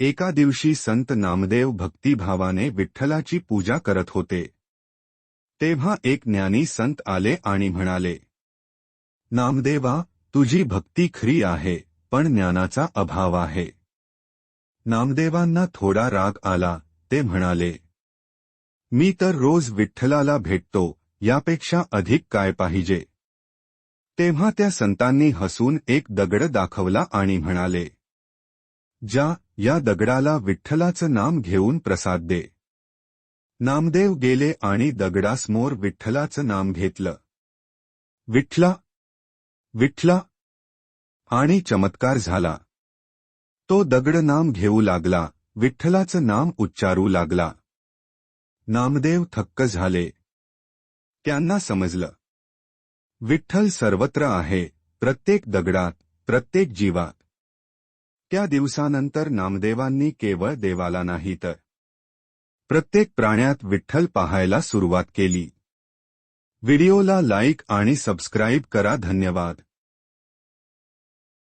एका दिवशी संत नामदेव भक्तिभावाने विठ्ठलाची पूजा करत होते. तेव्हा एक ज्ञानी संत आले आणि म्हणाले नामदेवा तुझी भक्ती खरी आहे पण ज्ञानाचा अभाव आहे. नामदेवांना थोडा राग आला ते म्हणाले मी तर रोज विठ्ठलाला भेटतो यापेक्षा अधिक काय पाहिजे? तेव्हा त्या संतांनी हसून एक दगड दाखवला आणि म्हणाले ज्या या दगडाला विठ्ठलाचं नाम घेऊन प्रसाद दे. नामदेव गेले आणि दगडासमोर विठ्ठलाचं नाम घेतलं. विठ्ठला विठ्ठला आणि चमत्कार झाला. तो दगड नाम घेऊ लागला विठ्ठलाचं नाम उच्चारू लागला. नामदेव थक्क झाले. त्यांना समजलं. विठ्ठल सर्वत्र आहे प्रत्येक दगडात प्रत्येक जीवात. त्या दिवसानंतर नामदेवांनी केवळ देवाला नाही तर प्रत्येक प्राण्यात विठ्ठल पाहायला सुरुवात केली. व्हिडिओला लाईक आणि सबस्क्राईब करा धन्यवाद.